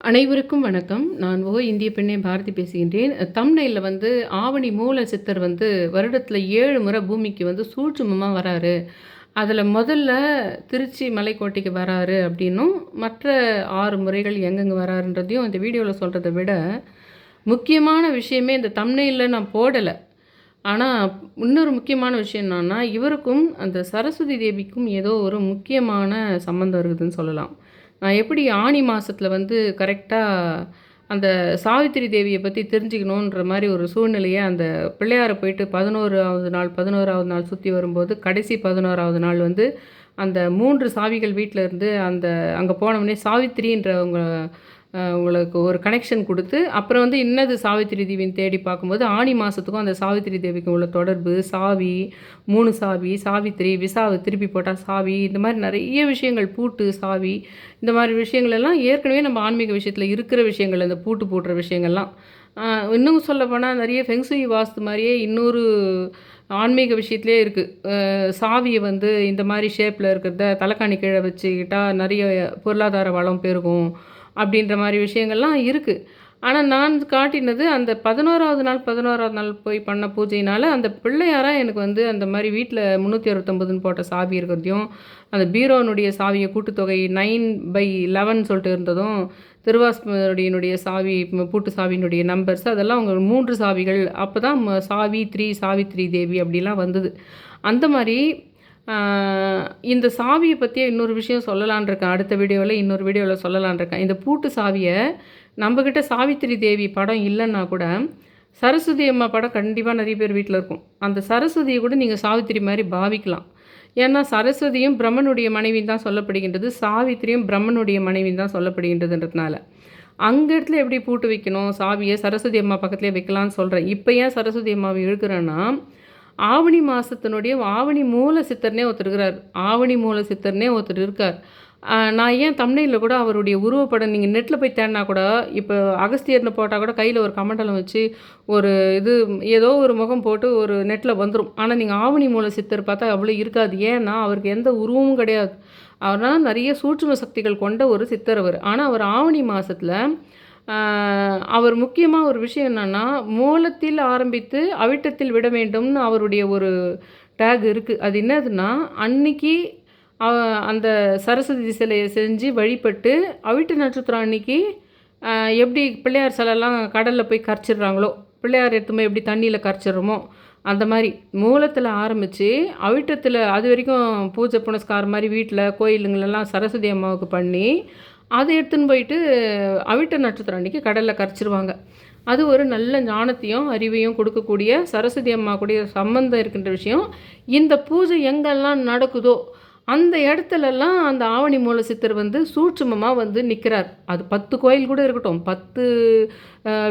அனைவருக்கும் வணக்கம். நான் ஓ இந்திய பெண்ணே பாரதி பேசுகின்றேன். தமிழில் வந்து ஆவணி மூல சித்தர் வந்து வருடத்தில் ஏழு முறை பூமிக்கு வந்து சூட்சுமமாக வராரு. அதில் முதல்ல திருச்சி மலைக்கோட்டைக்கு வராரு அப்படின்னும், மற்ற ஆறு முறைகள் எங்கெங்க வராருன்றதையும் இந்த வீடியோவில் சொல்கிறத விட, முக்கியமான விஷயமே இந்த தமிழில் நான் போடலை ஆனால் இன்னொரு முக்கியமான விஷயம் என்னன்னா, இவருக்கும் அந்த சரஸ்வதி தேவிக்கும் ஏதோ ஒரு முக்கியமான சம்மந்தம் இருக்குதுன்னு சொல்லலாம். நான் எப்படி ஆனி மாதத்தில் வந்து கரெக்டாக அந்த சாவித்திரி தேவியை பற்றி தெரிஞ்சுக்கணுன்ற மாதிரி ஒரு சூழ்நிலையை அந்த பிள்ளையார போயிட்டு 11வது நாள் 11வது நாள் சுற்றி வரும்போது, கடைசி 11வது நாள் வந்து அந்த மூன்று சாவிகள் வீட்டில் இருந்து அந்த அங்கே போனவொடனே சாவித்திரின்றவங்க உங்களுக்கு ஒரு கனெக்ஷன் கொடுத்து அப்புறம் வந்து இன்னது சாவித்திரி தேவின்னு தேடி பார்க்கும்போது, ஆனி மாதத்துக்கும் அந்த சாவித்திரி தேவிக்கும் உள்ள தொடர்பு, சாவி, மூணு சாவி, சாவித்திரி, விசாவு திருப்பி போட்டால் சாவி, இந்த மாதிரி நிறைய விஷயங்கள் பூட்டு, சாவி, இந்த மாதிரி விஷயங்கள் எல்லாம் ஏற்கனவே நம்ம ஆன்மீக விஷயத்தில் இருக்கிற விஷயங்கள். அந்த பூட்டு போடுற விஷயங்கள்லாம். இன்னும் சொல்லப்போனால் நிறைய ஃபெங்சுயி வாஸ்து மாதிரியே இன்னொரு ஆன்மீக விஷயத்துலேயே இருக்குது சாவியை வந்து இந்த மாதிரி ஷேப்பில் இருக்கிறத தலைக்காணி கீழே வச்சுக்கிட்டால் நிறைய பொருளாதார வளம் பெருகும். அப்படின்ற மாதிரி விஷயங்கள்லாம் இருக்குது ஆனால் நான் காட்டினது அந்த 11வது நாள் 11வது நாள் போய் பண்ண பூஜையினால் அந்த பிள்ளையாராக எனக்கு வந்து அந்த மாதிரி வீட்டில் முந்நூற்றி அறுபத்தொம்பதுன்னு போட்ட சாவி இருக்கிறதையும், அந்த பீரோனுடைய சாவியை கூட்டுத்தொகை 9/11 சொல்லிட்டு இருந்ததும், திருவாஸ்மதியினுடைய சாவி பூட்டு சாவியினுடைய நம்பர்ஸ் அதெல்லாம் அவங்க மூன்று சாவிகள். அப்போ தான் ம சாவித்ரி, சாவித்திரி தேவி அப்படிலாம் வந்தது. அந்த மாதிரி இந்த சாவியை பற்றியே இன்னொரு விஷயம் சொல்லலான்னு இருக்கேன். அடுத்த வீடியோவில் இன்னொரு வீடியோவில் சொல்லலான்னு இருக்கேன். இந்த பூட்டு சாவியை நம்மக்கிட்ட சாவித்திரி தேவி படம் இல்லைன்னா கூட, சரஸ்வதி அம்மா படம் கண்டிப்பாக நிறைய பேர் வீட்டில் இருக்கும். அந்த சரஸ்வதியை கூட நீங்கள் சாவித்திரி மாதிரி பாவிக்கலாம். ஏன்னா, சரஸ்வதியும் பிரம்மனுடைய மனைவின்னு தான் சொல்லப்படுகின்றது. சாவித்திரியும் பிரம்மனுடைய மனைவின்னு தான் சொல்லப்படுகின்றதுன்றதுனால. அங்கே இடத்துல எப்படி பூட்டு வைக்கணும், சாவியை சரஸ்வதி அம்மா பக்கத்துலேயே வைக்கலான்னு சொல்கிறேன் இப்போ ஏன் சரஸ்வதி அம்மாவை இழுக்கிறேன்னா, ஆவணி மாதத்தினுடைய ஆவணி மூல சித்தர்னே ஒருத்தர் இருக்கிறார். ஆவணி மூல சித்தர்னே ஒருத்தர் இருக்கார். நான் ஏன் தமிழில் கூட அவருடைய உருவப்படம் நீங்கள் நெட்டில் போய் தேடினா கூட, இப்போ அகஸ்தியர்னு போட்டால் கூட கையில் ஒரு கமண்டலம் வச்சு, ஒரு இது ஏதோ ஒரு முகம் போட்டு ஒரு நெட்டில் வந்துடும் ஆனால் நீங்கள் ஆவணி மூல சித்தர் பார்த்தா அவ்வளோ இருக்காது. ஏன்னா, அவருக்கு எந்த உருவமும் கிடையாது. அவர்னால் நிறைய சூட்சும சக்திகள் கொண்ட ஒரு சித்தர் அவர் ஆனால் அவர் ஆவணி மாதத்தில் அவர் முக்கியமாக ஒரு விஷயம் என்னென்னா மூலத்தில் ஆரம்பித்து அவிட்டத்தில் விட வேண்டும்னு அவருடைய ஒரு டேக் இருக்குது அது என்னதுன்னா, அன்னைக்கு அந்த சரஸ்வதி சிலையை செஞ்சு வழிபட்டு, அவிட்ட நட்சத்திரம் அன்னைக்கு எப்படி பிள்ளையார் சிலைலாம் கடலில் போய் கரைச்சிடுறாங்களோ, பிள்ளையார் எடுத்துமே போய் எப்படி தண்ணியில் கரைச்சிடுறோமோ, அந்த மாதிரி மூலத்தில் ஆரம்பித்து அவிட்டத்தில் அது வரைக்கும் பூஜை புனஸ்காரம் மாதிரி வீட்டில் கோயிலுங்களெல்லாம் சரஸ்வதி அம்மாவுக்கு பண்ணி, அதை எடுத்துன்னு போயிட்டு அவிட்ட நட்சத்திரம் அன்னைக்கு கடலில் கரைச்சிருவாங்க. அது ஒரு நல்ல ஞானத்தையும், அறிவையும் கொடுக்கக்கூடிய சரஸ்வதி அம்மா கூடிய சம்மந்தம் இருக்கின்ற விஷயம். இந்த பூஜை எங்கெல்லாம் நடக்குதோ, அந்த இடத்துலலாம் அந்த ஆவணி மூல சித்தர் வந்து சூட்சமமாக வந்து நிற்கிறார் அது 10 கோயில் கூட இருக்கட்டும். பத்து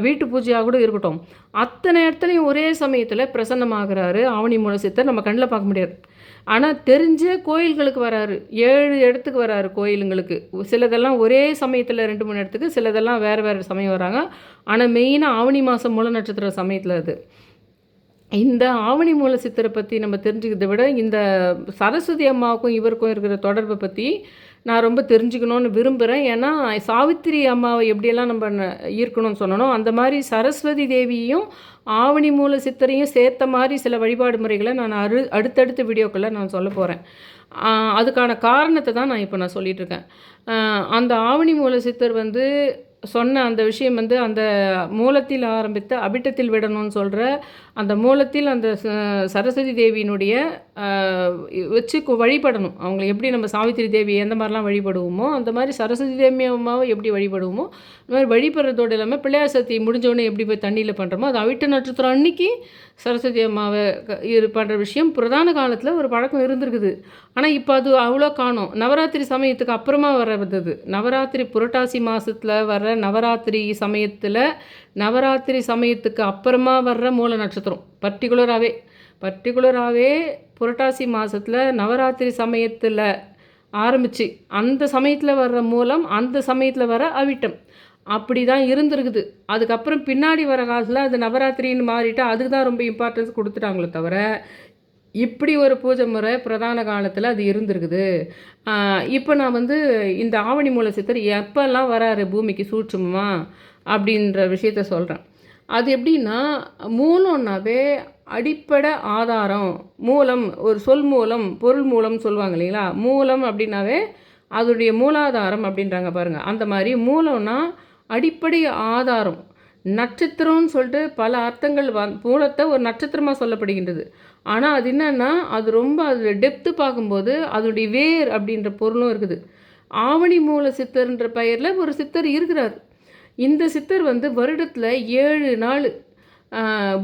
வீட்டு பூஜையாக கூட இருக்கட்டும். அத்தனை இடத்துலையும் ஒரே சமயத்தில் பிரசன்னமாகிறாரு ஆவணி மூல சித்தர். நம்ம கண்ணில் பார்க்க முடியாது. ஆனால் தெரிஞ்சே கோயில்களுக்கு வராரு. ஏழு இடத்துக்கு வராரு கோயிலுங்களுக்கு. சிலதெல்லாம் ஒரே சமயத்தில் ரெண்டு மூணு இடத்துக்கு, சிலதெல்லாம் வேறு வேறு சமயம் வராங்க. ஆனால் மெயினாக ஆவணி மாதம் மூல நட்சத்திர சமயத்தில் அது. இந்த ஆவணி மூல சித்திரை பற்றி நம்ம தெரிஞ்சுக்கிறத விட, இந்த சரஸ்வதி அம்மாவுக்கும் இவருக்கும் இருக்கிற தொடர்பை பற்றி நான் ரொம்ப தெரிஞ்சுக்கணும்னு விரும்புகிறேன் ஏன்னா, சாவித்திரி அம்மாவை எப்படியெல்லாம் நம்ம ஈர்க்கணும்னு சொன்னனோ, அந்த மாதிரி சரஸ்வதி தேவியையும், ஆவணி மூல சித்தரையும் சேர்த்த மாதிரி சில வழிபாடு முறைகளை நான் அரு அடுத்தடுத்த வீடியோக்களில் நான் சொல்ல போகிறேன் அதுக்கான காரணத்தை தான் நான் இப்போ நான் சொல்லிகிட்ருக்கேன் அந்த ஆவணி மூல சித்தர் வந்து சொன்ன அந்த விஷயம் வந்து, அந்த மூலத்தில் ஆரம்பித்து அபிட்டத்தில் விடணும்னு சொல்கிற அந்த மூலத்தில் அந்த சரஸ்வதி தேவியினுடைய வச்சு வழிபடணும். அவங்களை எப்படி நம்ம சாவித்திரி தேவி எந்த மாதிரிலாம் வழிபடுவோமோ, அந்த மாதிரி சரஸ்வதி தேவி எப்படி வழிபடுவோமோ, இந்த மாதிரி வழிபடுறதோடு இல்லாமல் பிள்ளையார் சக்தி முடிஞ்சோடனே எப்படி போய் தண்ணியில் பண்ணுறோமோ அது அவிட்ட நட்சத்திரம் அன்னைக்கு சரஸ்வதி அம்மாவை க இது பண்ணுற விஷயம் பிரதான காலத்தில் ஒரு பழக்கம் இருந்திருக்குது. ஆனால் இப்போ அது அவ்வளோ காணோம். நவராத்திரி சமயத்துக்கு அப்புறமா வர்றது அது. நவராத்திரி புரட்டாசி மாதத்தில் வர்ற நவராத்திரி சமயத்தில் நவராத்திரி சமயத்துக்கு அப்புறமா வர்ற மூல நட்சத்திரம். பர்டிகுலராகவே பர்டிகுலராகவே புரட்டாசி மாதத்தில் நவராத்திரி சமயத்தில் ஆரம்பிச்சு, அந்த சமயத்தில் வர்ற மூலம், அந்த சமயத்தில் வர அவிட்டம். அப்படி தான் இருந்திருக்குது. அதுக்கப்புறம் பின்னாடி வர காலத்தில் அது நவராத்திரின்னு மாறிட்டு, அதுக்கு தான் ரொம்ப இம்பார்ட்டன்ஸ் கொடுத்துட்டாங்களே தவிர, இப்படி ஒரு பூஜை முறை பிரதான காலத்தில் அது இருந்திருக்குது. இப்போ நான் வந்து இந்த ஆவணி மூல சித்தர் எப்போல்லாம் வராரு பூமிக்கு சூட்சுமமா அப்படின்ற விஷயத்த சொல்கிறேன் அது எப்படின்னா மூலம்னாவே அடிப்படை ஆதாரம் மூலம் ஒரு சொல் மூலம் பொருள் மூலம் சொல்லுவாங்க இல்லைங்களா? மூலம் அப்படின்னாவே அதோடைய மூலாதாரம் அப்படின்றாங்க பாருங்கள் அந்த மாதிரி மூலம்னா அடிப்படை ஆதாரம். நட்சத்திரம்னு சொல்லிட்டு பல அர்த்தங்கள் வ மூலத்தை ஒரு நட்சத்திரமாக சொல்லப்படுகின்றது. ஆனால் அது என்னென்னா அது ரொம்ப அது டெப்த்து பார்க்கும்போது அதனுடைய வேர் அப்படின்ற பொருளும் இருக்குது. ஆவணி மூல சித்தர்ன்ற பெயரில் ஒரு சித்தர் இருக்கிறார். இந்த சித்தர் வந்து வருடத்தில் ஏழு நாள்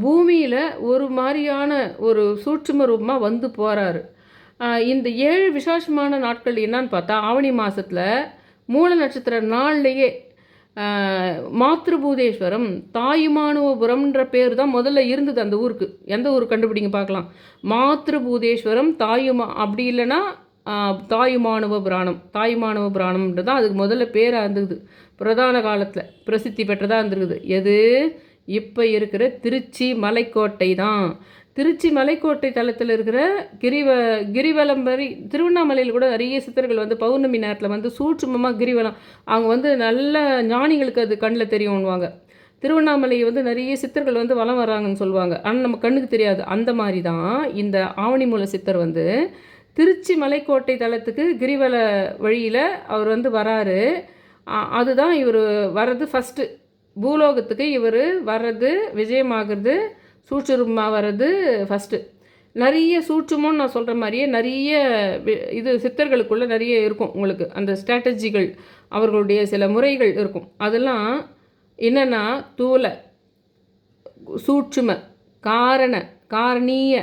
பூமியில் ஒரு மாதிரியான ஒரு சூட்சும ரூபமாக வந்து போகிறாரு இந்த ஏழு விசேஷமான நாட்கள் என்னன்னு பார்த்தா ஆவணி மாதத்தில் மூல நட்சத்திர நாள்லேயே மாத்ருபூதேஸ்வரம் தாயுமானுவபுரம்ன்ற பேர் தான் முதல்ல இருந்தது அந்த ஊருக்கு. எந்த ஊர் கண்டுபிடிங்க பார்க்கலாம். மாத்ருபூதேஸ்வரம் தாயுமா அப்படி இல்லைன்னா தாயுமானுவ புராணம் தாயுமானவ புராணம்ன்றது தான் அதுக்கு முதல்ல பேராக இருந்தது. பிரதான காலத்தில் பிரசித்தி பெற்றதாக இருந்திருக்குது. எது? இப்போ இருக்கிற திருச்சி மலைக்கோட்டை தான் திருச்சி மலைக்கோட்டை தளத்தில் இருக்கிற கிரிவ கிரிவலம்பரி திருவண்ணாமலையில் கூட நிறைய சித்தர்கள் வந்து பௌர்ணமி நேரத்தில் வந்து சூட்சுமமாக கிரிவலம் அவங்க வந்து நல்ல ஞானிகளுக்கு அது கண்ணில் தெரியும்வாங்க திருவண்ணாமலை வந்து நிறைய சித்தர்கள் வந்து வளம் வராங்கன்னு சொல்லுவாங்க. ஆனால் நம்ம கண்ணுக்கு தெரியாது. அந்த மாதிரி தான் இந்த ஆவணி மூல சித்தர் வந்து திருச்சி மலைக்கோட்டை தளத்துக்கு கிரிவல வழியில் அவர் வந்து வராரு. அதுதான் இவர் வர்றது ஃபஸ்ட்டு பூலோகத்துக்கு இவர் வர்றது விஜயமாகிறது சூட்சுருமா வர்றது ஃபஸ்ட்டு நிறைய சூட்சுமோன்னு நான் சொல்கிற மாதிரியே நிறைய இது சித்தர்களுக்குள்ளே நிறைய இருக்கும் உங்களுக்கு. அந்த ஸ்ட்ராட்டஜிகள் அவர்களுடைய சில முறைகள் இருக்கும். அதெல்லாம் என்னென்னா தூள சூட்சும காரண காரணீய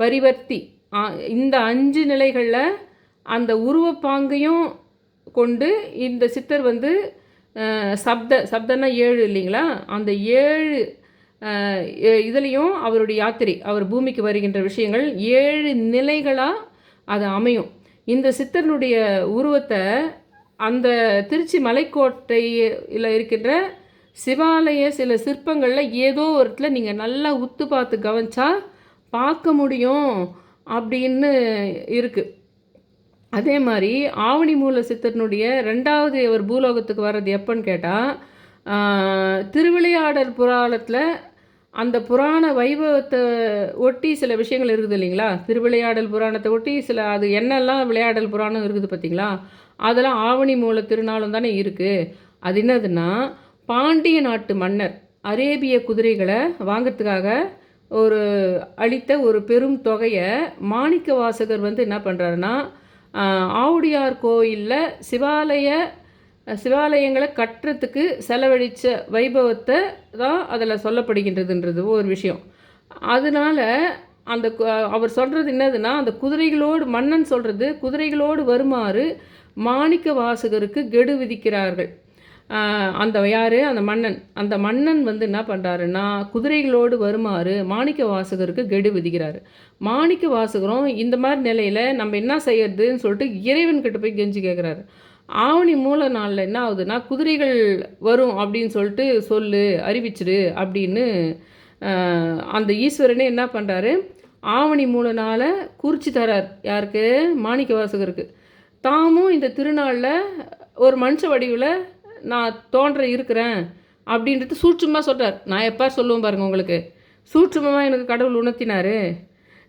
பரிவர்த்தி இந்த அஞ்சு நிலைகளில் அந்த உருவப்பாங்கையும் கொண்டு இந்த சித்தர் வந்து சப்த சப்தன்னா ஏழு இல்லைங்களா? அந்த ஏழு இதுலேயும் அவருடைய யாத்திரை அவர் பூமிக்கு வருகின்ற விஷயங்கள் ஏழு நிலைகளாக அது அமையும். இந்த சித்தனுடைய உருவத்தை அந்த திருச்சி மலைக்கோட்டையில் இருக்கின்ற சிவாலய சில சிற்பங்களில் ஏதோ ஒரு இடத்துல நீங்கள் நல்லா உத்து பார்த்து கவனிச்சா பார்க்க முடியும் அப்படின்னு இருக்குது அதே மாதிரி ஆவணி மூல சித்தனுடைய ரெண்டாவது அவர் பூலோகத்துக்கு வர்றது எப்போன்னு கேட்டால் திருவிளையாடல் புராணத்தில் அந்த புராண வைபவத்தை ஒட்டி சில விஷயங்கள் இருக்குது இல்லைங்களா? திருவிளையாடல் புராணத்தை ஒட்டி சில அது என்னெல்லாம் விளையாடல் புராணம் இருக்குது பார்த்தீங்களா? அதெல்லாம் ஆவணி மூல திருநாளும் தானே இருக்குது அது என்னதுன்னா பாண்டிய நாட்டு மன்னர் அரேபிய குதிரைகளை வாங்கிறதுக்காக ஒரு அளித்த ஒரு பெரும் தொகையை மாணிக்க வாசகர் வந்து என்ன பண்ணுறாருன்னா ஆவுடியார் கோயிலில் சிவாலய சிவாலயங்களை கட்டுறதுக்கு செலவழித்த வைபவத்தை தான் அதில் சொல்லப்படுகின்றதுன்றது ஒரு விஷயம். அதனால் அந்த அவர் சொல்கிறது என்னதுன்னா அந்த குதிரைகளோடு மன்னன் சொல்கிறது குதிரைகளோடு வருமாறு மாணிக்க வாசகருக்கு கெடு விதிக்கிறார்கள். அந்த யார்? அந்த மன்னன். அந்த மன்னன் வந்து என்ன பண்ணுறாருன்னா குதிரைகளோடு வருமாறு மாணிக்க வாசகருக்கு கெடு விதிக்கிறாரு. மாணிக்க வாசகரும் இந்த மாதிரி நிலையில் நம்ம என்ன செய்யறதுன்னு சொல்லிட்டு இறைவன்கிட்ட போய் கெஞ்சி கேட்குறாரு ஆவணி மூல நாளில் என்ன ஆகுதுன்னா குதிரைகள் வரும் அப்படின்னு சொல்லிட்டு சொல்லு அறிவிச்சிடு அப்படின்னு அந்த ஈஸ்வரனே என்ன பண்ணுறாரு ஆவணி மூல நாளை குறித்து தரார். யாருக்கு? மாணிக்க வாசகருக்கு. தாமும் இந்த திருநாளில் ஒரு மனுஷ வடிவில் நான் தோன்ற இருக்கிறேன் அப்படின்றது சூட்சமாக சொல்கிறார் நான் எப்போ சொல்லுவேன் பாருங்கள் உங்களுக்கு. சூட்சமாக எனக்கு கடவுள் உணர்த்தினார்.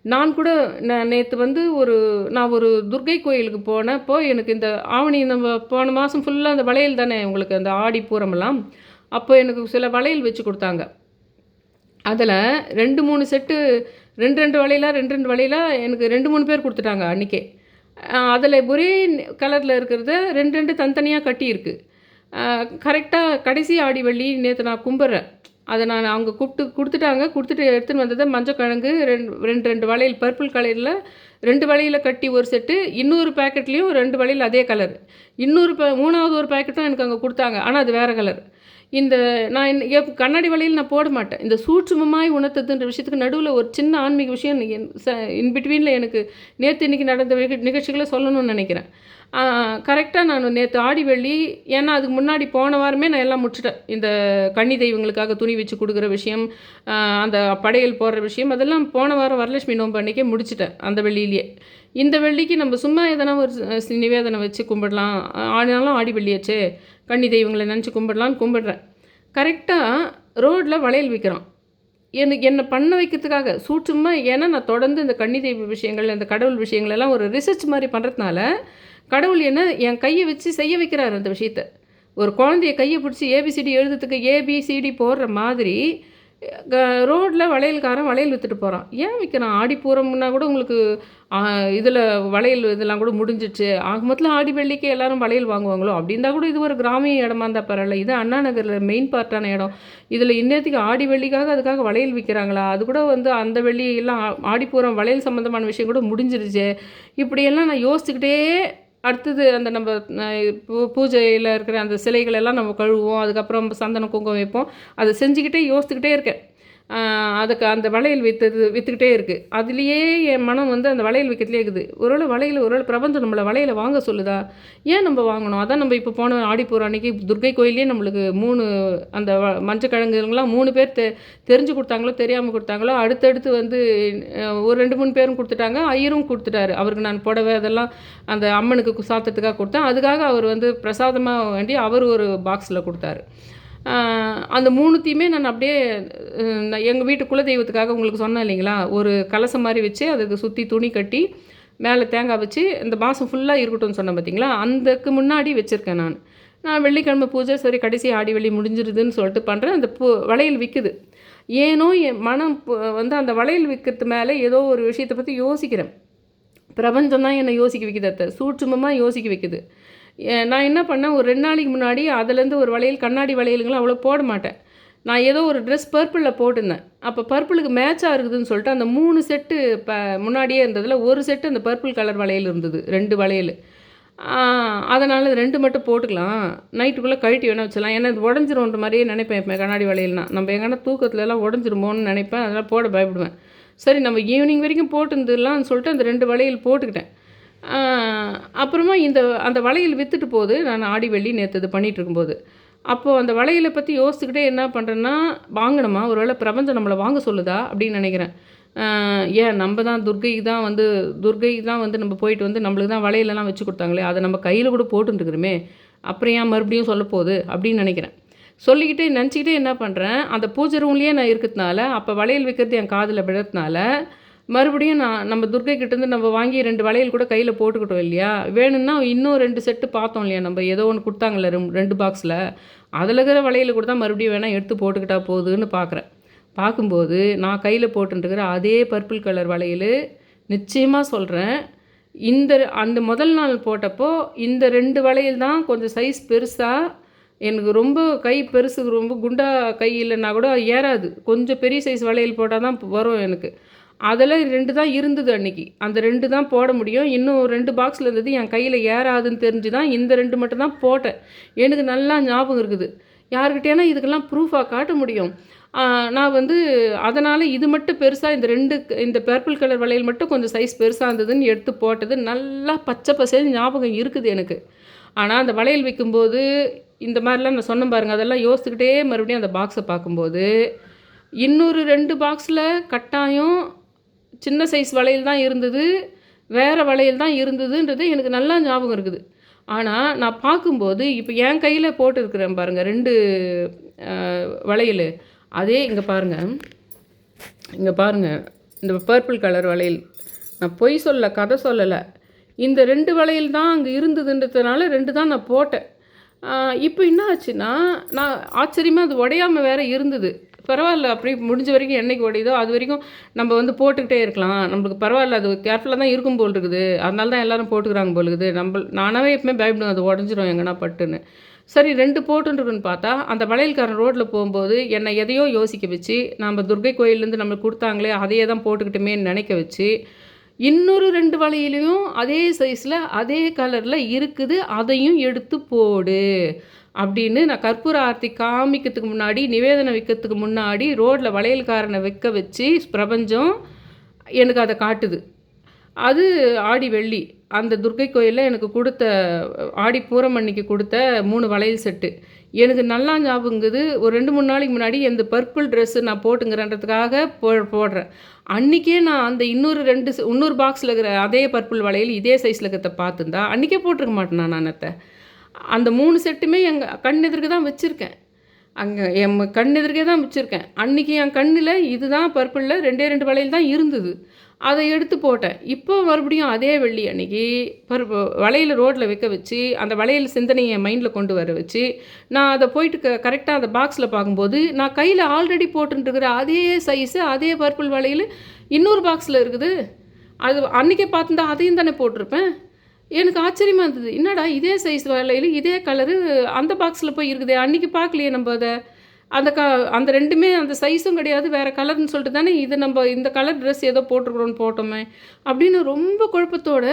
நான் கூட நான் நேற்று வந்து ஒரு நான் ஒரு துர்கை கோயிலுக்கு போனப்போ எனக்கு இந்த ஆவணி நம்ம போன மாதம் ஃபுல்லாக அந்த வளையல் தானே உங்களுக்கு அந்த ஆடி பூரமெல்லாம். அப்போ எனக்கு சில வளையல் வச்சு கொடுத்தாங்க. அதில் ரெண்டு மூணு செட்டு ரெண்டு ரெண்டு வளையலாக ரெண்டு ரெண்டு வளையலாக எனக்கு ரெண்டு மூணு பேர் கொடுத்துட்டாங்க அன்றைக்கே அதில் ஒரே கலரில் இருக்கிறத ரெண்டு ரெண்டு தனித்தனியாக கட்டியிருக்கு. கரெக்டாக கடைசி ஆடி வள்ளி நேற்று நான் கும்பிட்றேன். அதை நான் அவங்க கூப்பிட்டு கொடுத்துட்டாங்க. கொடுத்துட்டு எடுத்துன்னு வந்ததை மஞ்சக்கிழங்கு ரெண்டு ரெண்டு ரெண்டு வளையல் பர்பிள் கலரில் ரெண்டு வளையில் கட்டி ஒரு செட்டு இன்னொரு பேக்கெட்லேயும் ரெண்டு வளையல் அதே கலர் இன்னொரு பே மூணாவது ஒரு பேக்கெட்டும் எனக்கு அங்கே கொடுத்தாங்க. ஆனால் அது வேறு கலர் இந்த நான் எப் கண்ணாடி வலையில் நான் போட மாட்டேன். இந்த சூட்சுமமாய் உணர்த்ததுன்ற விஷயத்துக்கு நடுவில் ஒரு சின்ன ஆன்மீக விஷயம் இன் பிட்வீனில் எனக்கு நேற்று இன்றைக்கி நடந்த நிகழ்ச்சிகளை சொல்லணும்னு நினைக்கிறேன். கரெக்டாக நான் நேற்று ஆடி வெள்ளி ஏன்னா அதுக்கு முன்னாடி போன வாரமே நான் எல்லாம் முடிச்சிட்டேன். இந்த கன்னி தெய்வங்களுக்காக துணி வச்சு கொடுக்குற விஷயம் அந்த படையல் போடுற விஷயம் அதெல்லாம் போன வாரம் வரலட்சுமி நோன்பு அன்றைக்கே முடிச்சிட்டேன் அந்த வெள்ளியிலேயே இந்த வெள்ளிக்கு நம்ம சும்மா எதனா ஒரு நிவேதனை வச்சு கும்பிடலாம். ஆடினாலும் ஆடி வெள்ளியாச்சு கன்னி தெய்வங்களை நினச்சி கும்பிடலான்னு கும்பிடுறேன். கரெக்டாக ரோட்டில் வளையல் விற்கிறான் எனக்கு என்னை பண்ண வைக்கிறதுக்காக சூட்சமாக ஏன்னா நான் தொடர்ந்து இந்த கன்னி தெய்வ விஷயங்கள் இந்த கடவுள் விஷயங்கள் எல்லாம் ஒரு ரிசர்ச் மாதிரி பண்ணுறதுனால கடவுள் என்ன என் கையை வச்சு செய்ய வைக்கிறார் அந்த விஷயத்த. ஒரு குழந்தைய கையை பிடிச்சி ஏபிசிடி எழுதுறதுக்கு ஏபிசிடி போடுற மாதிரி ரோட்டில் வளையல்காரன் வளையல் விற்றுட்டு போகிறான் ஏன் விற்கிறான் ஆடிப்பூரம்னா கூட உங்களுக்கு இதில் வளையல் இதெல்லாம் கூட முடிஞ்சிச்சு. ஆக மொத்தத்தில் ஆடி வெள்ளிக்கு எல்லாரும் வளையல் வாங்குவாங்களோ? அப்படின்னா கூட இது ஒரு கிராமிய இடமா இருந்தால் பரவாயில்ல. இது அண்ணா நகரில் மெயின் பார்ட்டான இடம். இதில் இன்னத்துக்கு ஆடி வெள்ளிக்காக அதுக்காக வளையல் விற்கிறாங்களா அது கூட வந்து அந்த வெள்ளியெல்லாம் ஆ- ஆடிப்பூரம் வளையல் சம்மந்தமான விஷயம் கூட முடிஞ்சிருச்சு. இப்படியெல்லாம் நான் யோசிச்சுக்கிட்டே அடுத்தது அந்த நம்ம பூஜையில் இருக்கிற அந்த சிலைகளெல்லாம் நம்ம கழுவுவோம். அதுக்கப்புறம் சந்தனம் குங்குமம் வைப்போம். அதை செஞ்சுக்கிட்டே யோசிச்சுக்கிட்டே இருக்கேன். அதுக்கு அந்த வளையல் விற்று விற்றுக்கிட்டே இருக்குது அதுலேயே என் மனம் வந்து அந்த வளையல் விற்கிறதுலே இருக்குது. ஒருவேளை வளையல் ஒருவேளை பிரபஞ்சம் நம்மளை வளையலை வாங்க சொல்லுதா? ஏன் நம்ம வாங்கணும்? அதான் நம்ம இப்போ போன ஆடிப்பூர் அன்னைக்கு துர்கை கோயிலே நம்மளுக்கு மூணு அந்த வ- மஞ்சள் கிழங்குலாம் மூணு பேர் தெ தெரிஞ்சு கொடுத்தாங்களோ தெரியாமல் கொடுத்தாங்களோ அடுத்தடுத்து வந்து ஒரு ரெண்டு மூணு பேரும் கொடுத்துட்டாங்க. ஐயரும் கொடுத்துட்டாரு. அவருக்கு நான் புடவை அதெல்லாம் அந்த அம்மனுக்கு சாத்தத்துக்காக கொடுத்தேன். அதுக்காக அவர் வந்து பிரசாதமாக வேண்டி அவர் ஒரு பாக்ஸில் கொடுத்தாரு. அந்த மூணுத்தையுமே நான் அப்படியே எங்கள் வீட்டு குலதெய்வத்துக்காக உங்களுக்கு சொன்னேன் இல்லைங்களா? ஒரு கலசம் மாதிரி வச்சு அதுக்கு சுற்றி துணி கட்டி மேலே தேங்காய் வச்சு இந்த மாதம் ஃபுல்லாக இருக்கட்டும்னு சொன்னேன் பார்த்தீங்களா அந்தக்கு முன்னாடி வச்சுருக்கேன் நான். நான் வெள்ளிக்கிழமை பூஜை சரி கடைசி ஆடி வெள்ளி முடிஞ்சிருதுன்னு சொல்லிட்டு பண்ணுறேன் அந்த பூ வளையல் விற்குது ஏனோ என் மனம் பு- வந்து அந்த வளையல் விற்கிறது மேலே ஏதோ ஒரு விஷயத்தை பற்றி யோசிக்கிறேன். பிரபஞ்சம் தான் என்னை யோசிக்க வைக்குது அத்தை. சூட்சுமமாக யோசிக்க வைக்குது. நான் என்ன பண்ணேன் ஒரு ரெண்டு நாளைக்கு முன்னாடி அதுலேருந்து ஒரு வளையல் கண்ணாடி வளையலுங்களாம் அவ்வளோ போட மாட்டேன். நான் ஏதோ ஒரு ட்ரெஸ் பர்பிளில் போட்டிருந்தேன். அப்போ பர்பிளுக்கு மேட்சாக இருக்குதுன்னு சொல்லிட்டு அந்த மூணு செட்டு இப்போ முன்னாடியே இருந்ததில் ஒரு செட்டு அந்த பர்பிள் கலர் வளையல் இருந்தது ரெண்டு வளையல். அதனால் ரெண்டு மட்டும் போட்டுக்கலாம். நைட்டுக்குள்ளே கழட்டி வேணால் வச்சிடலாம். ஏன்னா இது உடஞ்சிரும்ன்ற மாதிரியே நினைப்பேன் இப்போ கண்ணாடி வளையல்னா. நம்ம எங்கன்னா தூக்கத்துலலாம் உடஞ்சிருமோன்னு நினைப்பேன். அதெல்லாம் போட பயப்படுவேன். சரி நம்ம ஈவினிங் வரைக்கும் போட்டுருந்துடலாம்னு சொல்லிட்டு அந்த ரெண்டு வளையல் போட்டுக்கிட்டேன். அப்புறமா இந்த அந்த வளையல் விற்றுட்டு போகுது நான் ஆடி வெள்ளி நேற்று இது பண்ணிட்டு இருக்கும்போது அப்போது அந்த வளையலை பற்றி யோசிச்சுக்கிட்டே என்ன பண்ணுறேன்னா வாங்கணுமா? ஒருவேளை பிரபஞ்சம் நம்மளை வாங்க சொல்லுதா? அப்படின்னு நினைக்கிறேன். ஏன்? நம்ம தான் துர்கைக்கு தான் வந்து துர்கைக்கு தான் வந்து நம்ம போயிட்டு வந்து நம்மளுக்கு தான் வளையலெல்லாம் வச்சு கொடுத்தாங்களே அதை நம்ம கையில் கூட போட்டுருக்குறோமே அப்புறம் ஏன் மறுபடியும் சொல்ல போகுது? அப்படின்னு நினைக்கிறேன். சொல்லிக்கிட்டே நினச்சிக்கிட்டே என்ன பண்ணுறேன் அந்த பூஜை ரூம்லேயே நான் இருக்கிறதுனால அப்போ வளையல் வைக்கிறது என் காதில் விடுறதுனால மறுபடியும் நான் நம்ம துர்கை கிட்டேருந்து நம்ம வாங்கி ரெண்டு வளையல் கூட கையில் போட்டுக்கிட்டோம் இல்லையா? வேணும்னா இன்னும் ரெண்டு செட்டு பார்த்தோம் இல்லையா? நம்ம ஏதோ ஒன்று கொடுத்தாங்கல்ல ரெண்டு பாக்ஸில் அதில் இருக்கிற வளையல் கூட தான் மறுபடியும் வேணால் எடுத்து போட்டுக்கிட்டா போகுதுன்னு பார்க்குறேன் பார்க்கும்போது நான் கையில் போட்டுருக்கிற அதே பர்பிள் கலர் வளையல் நிச்சயமாக சொல்கிறேன் இந்த அந்த முதல் நாள் போட்டப்போ இந்த ரெண்டு வளையல் தான் கொஞ்சம் சைஸ் பெருசாக எனக்கு ரொம்ப கை பெருசு ரொம்ப குண்டா கை இல்லைன்னா கூட ஏறாது. கொஞ்சம் பெரிய சைஸ் வளையல் போட்டால் தான் வரும் எனக்கு. அதில் ரெண்டு தான் இருந்தது அன்றைக்கி அந்த ரெண்டு தான் போட முடியும். இன்னும் ரெண்டு பாக்ஸில் இருந்தது என் கையில் ஏறாதுன்னு தெரிஞ்சு தான் இந்த ரெண்டு மட்டும் தான் போட்டேன். எனக்கு நல்லா ஞாபகம் இருக்குது. யாருக்கிட்டேனா இதுக்கெல்லாம் ப்ரூஃபாக காட்ட முடியும். நான் வந்து அதனால் இது மட்டும் பெருசாக இந்த ரெண்டு இந்த பர்பிள் கலர் வளையல் மட்டும் கொஞ்சம் சைஸ் பெருசாக இருந்ததுன்னு எடுத்து போட்டது நல்லா பச்சை பசேல் ஞாபகம் இருக்குது எனக்கு. ஆனால் அந்த வளையல் வைக்கும்போது இந்த மாதிரிலாம் நான் சொன்னேன் பாருங்க அதெல்லாம் யோசிச்சுக்கிட்டே மறுபடியும் அந்த பாக்ஸை பார்க்கும்போது இன்னொரு ரெண்டு பாக்ஸில் கட்டாயம் சின்ன சைஸ் வளையல் தான் இருந்தது வேறு வளையல் தான் இருந்ததுன்றது எனக்கு நல்லா ஞாபகம் இருக்குது. ஆனால் நான் பார்க்கும்போது இப்போ என் கையில் போட்டிருக்கிறேன் பாருங்கள் ரெண்டு வளையல். அதே இங்கே பாருங்கள் இங்கே பாருங்கள் இந்த பர்பிள் கலர் வளையல். நான் பொய் சொல்ல கதை சொல்லலை. இந்த ரெண்டு வளையல் தான் அங்கே இருந்ததுன்றதுனால ரெண்டு தான் நான் போட்டேன். இப்போ என்ன ஆச்சுன்னா நான் ஆச்சரியமாக அது உடையாமல் வேறு இருந்தது. பரவாயில்ல அப்படி முடிஞ்ச வரைக்கும் என்னைக்கு உடையுதோ அது வரைக்கும் நம்ம வந்து போட்டுக்கிட்டே இருக்கலாம். நம்மளுக்கு பரவாயில்ல அது கேர்ஃபுல்லாக தான் இருக்கும் போல் இருக்குது. அதனால தான் எல்லாரும் போட்டுக்கிறாங்க போல் இருக்குது. நம்ம நானாவே எப்பவுமே பயப்படுவேன் அது உடஞ்சிரும் எங்கன்னா பட்டுன்னு. சரி ரெண்டு போட்டுருக்குன்னு பார்த்தா அந்த வளையல்காரன் ரோட்டில் போகும்போது என்னை எதையோ யோசிக்க வச்சு நம்ம துர்கை கோயிலேருந்து நம்மளுக்கு கொடுத்தாங்களே அதையே தான் போட்டுக்கிட்டுமேன்னு நினைக்க வச்சு இன்னொரு ரெண்டு வளையலையும் அதே சைஸில் அதே கலரில் இருக்குது அதையும் எடுத்து போடு. அப்படின்னு நான் கற்பூர ஆர்த்தி காமிக்கிறதுக்கு முன்னாடி நிவேதனை விற்கிறதுக்கு முன்னாடி ரோட்டில் வளையல்காரனை வைக்க வச்சு பிரபஞ்சம் எனக்கு அதை காட்டுது. அது ஆடி வெள்ளி. அந்த துர்கை கோயிலில் எனக்கு கொடுத்த ஆடி பூரம் அன்னைக்கு கொடுத்த மூணு வளையல் செட்டு. எனக்கு நல்லா ஞாபகங்குது ஒரு ரெண்டு மூணு நாளைக்கு முன்னாடி இந்த பர்பிள் ட்ரெஸ்ஸு நான் போட்டுங்கிறன்றதுக்காக போ போடுறேன். அன்றைக்கே நான் அந்த இன்னொரு ரெண்டு இன்னொரு பாக்ஸில் இருக்கிற அதே பர்பிள் வளையல் இதே சைஸில் இருக்கிறத பார்த்துருந்தா அன்றைக்கே போட்டிருக்க மாட்டேன் நான் அன்னத்தை அந்த மூணு செட்டுமே எங்கள் கண் எதிர்க்க தான் வச்சுருக்கேன். அங்கே என் கண் எதிர்க்கே தான் வச்சுருக்கேன். அன்றைக்கி என் கண்ணில் இதுதான் பர்பிளில் ரெண்டே ரெண்டு வளையல் தான் இருந்தது. அதை எடுத்து போட்டேன். இப்போ மறுபடியும் அதே வெள்ளி அன்னைக்கு பருப்பு வளையல் ரோட்டில் வைக்க வச்சு அந்த வளையல் சிந்தனையை என் மைண்டில் கொண்டு வர வச்சு நான் அதை போயிட்டு க கரெக்டாக அந்த பாக்ஸில் பார்க்கும்போது நான் கையில் ஆல்ரெடி போட்டுருக்கிற அதே சைஸு அதே பர்பிள் வளையல் இன்னொரு பாக்ஸில் இருக்குது. அது அன்றைக்கே பார்த்துருந்தா அதையும் தானே போட்டிருப்பேன். எனக்கு ஆச்சரியமாக இருந்தது. என்னடா இதே சைஸ் வலையில் இதே கலரு அந்த பாக்ஸில் போய் இருக்குதே அன்றைக்கி பார்க்கலையே நம்ம அதை. அந்த க அந்த ரெண்டுமே அந்த சைஸும் கிடையாது வேறு கலர்னு சொல்லிட்டு தானே இது நம்ம இந்த கலர் ட்ரெஸ் ஏதோ போட்டிருக்கிறோன்னு போட்டோமே அப்படின்னு ரொம்ப குழப்பத்தோடு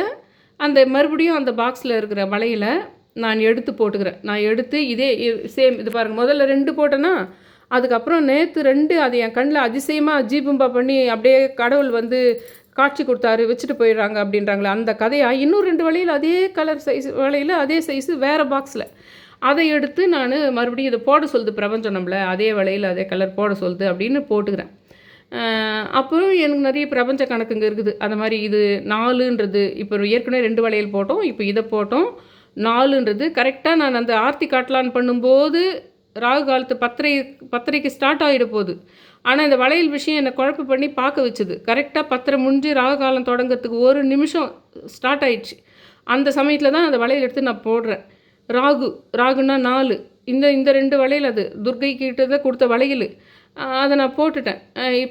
அந்த மறுபடியும் அந்த பாக்ஸில் இருக்கிற வலையில் நான் எடுத்து போட்டுக்கிறேன். நான் எடுத்து இதே சேம் இது பாருங்கள் முதல்ல ரெண்டு போட்டேன்னா அதுக்கப்புறம் நேற்று ரெண்டு அது என் கண்ணில் அதிசயமாக ஜீபும்பா பண்ணி அப்படியே கடவுள் வந்து காட்சி கொடுத்தாரு வச்சுட்டு போயிடுறாங்க அப்படின்றாங்களே அந்த கதையாக இன்னும் ரெண்டு வழியில் அதே கலர் சைஸ் வலையில் அதே சைஸு வேறு பாக்ஸில் அதை எடுத்து நான் மறுபடியும் இதை போட சொல்லுது பிரபஞ்சம் அதே வளையல் அதே கலர் போட சொல்லுது அப்படின்னு போட்டுக்கிறேன். அப்புறம் எனக்கு நிறைய பிரபஞ்ச கணக்குங்க இருக்குது. அந்த மாதிரி இது நாலுன்றது இப்போ ஏற்கனவே ரெண்டு வளையல் போட்டோம் இப்போ இதை போட்டோம் நாலுன்றது. கரெக்டாக நான் அந்த ஆர்த்தி காட்டலான் பண்ணும்போது ராகு காலத்து பத்திரை பத்திரைக்கு ஸ்டார்ட் ஆகிட போகுது. ஆனால் இந்த வளையல் விஷயம் என்னை குழப்ப பண்ணி பார்க்க வச்சுது. கரெக்டாக பத்திரை முடிஞ்சு ராகு காலம் தொடங்கிறதுக்கு ஒரு நிமிஷம் ஸ்டார்ட் ஆயிடுச்சு. அந்த சமயத்தில் தான் அந்த வளையல் எடுத்து நான் போடுறேன். ராகு ராகுன்னா நாலு. இந்த இந்த ரெண்டு வளையல் அது. துர்கை கிட்ட தான் கொடுத்த வளையல். அதை நான் போட்டுட்டேன்.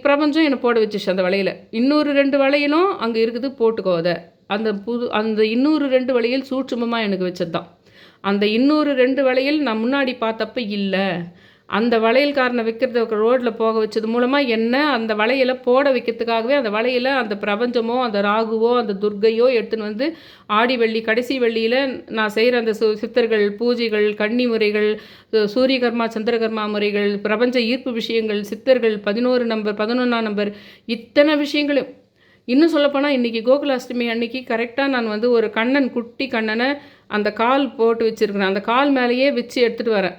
பிரபஞ்சம் என்னை போட வச்சுச்சு அந்த வளையலை. இன்னொரு ரெண்டு வளையலும் அங்கே இருக்குது போட்டுக்கோ அதை. அந்த புது அந்த இன்னொரு ரெண்டு வளையல் சூட்சுமமாக எனக்கு வச்சது தான் அந்த இன்னொரு ரெண்டு வளையல் நான் முன்னாடி பார்த்தப்ப இல்லை. அந்த வளையல்காரனை விற்கிறத ரோட்டில் போக வச்சது மூலமாக என்ன அந்த வளையலை போட வைக்கிறதுக்காகவே அந்த வளையலை அந்த பிரபஞ்சமோ அந்த ராகுவோ அந்த துர்க்கையோ எடுத்துன்னு வந்து ஆடி வெள்ளி கடைசி வெள்ளியில் நான் செய்கிற அந்த சு சித்தர்கள் பூஜைகள் கன்னி முறைகள் சூரியகர்மா சந்திரகர்மா முறைகள் பிரபஞ்ச ஈர்ப்பு விஷயங்கள் சித்தர்கள் பதினோரு நம்பர் பதினொன்றாம் நம்பர் இத்தனை விஷயங்களும் இன்னும் சொல்லப்போனால் இன்றைக்கி கோகுலாஷ்டமி அன்னைக்கு கரெக்டாக நான் வந்து ஒரு கண்ணன் குட்டி கண்ணனை அந்த கால் போட்டு வச்சுருக்கிறேன். அந்த கால் மேலேயே வச்சு எடுத்துகிட்டு வரேன்.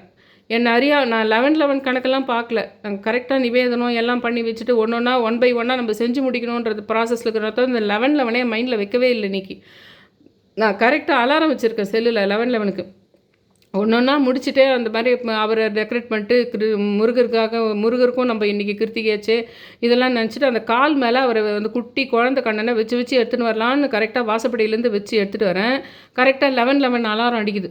என்னை அறியா நான் லெவன் லெவன் கணக்கெல்லாம் பார்க்கல. நாங்கள் கரெக்டாக நிவேதனம் எல்லாம் பண்ணி வச்சுட்டு ஒன்று ஒன்றா ஒன் பை ஒன்னாக நம்ம செஞ்சு முடிக்கணுன்றது ப்ராசஸில் இருக்கிறத இந்த லெவன் லெவனே மைண்டில் வைக்கவே இல்லை இன்றைக்கி நான் கரெக்டாக அலாரம் வச்சுருக்கேன் செல்லில் லெவன் லெவனுக்கு ஒன்று ஒன்றா முடிச்சுட்டு அந்த மாதிரி அவரை டெக்கரேட் பண்ணிட்டு கிரு முருகருக்காக முருகருக்கும் நம்ம இன்றைக்கி கிருத்திகேச்சு இதெல்லாம் நினச்சிட்டு அந்த கால் மேலே அவரை வந்து குட்டி குழந்த கண்ணனை வச்சு வச்சு எடுத்துன்னு வரலான்னு கரெக்டாக வாசப்படியிலேருந்து வச்சு எடுத்துகிட்டு வரேன். கரெக்டாக லெவன் லெவன் அலாரம் அடிக்குது.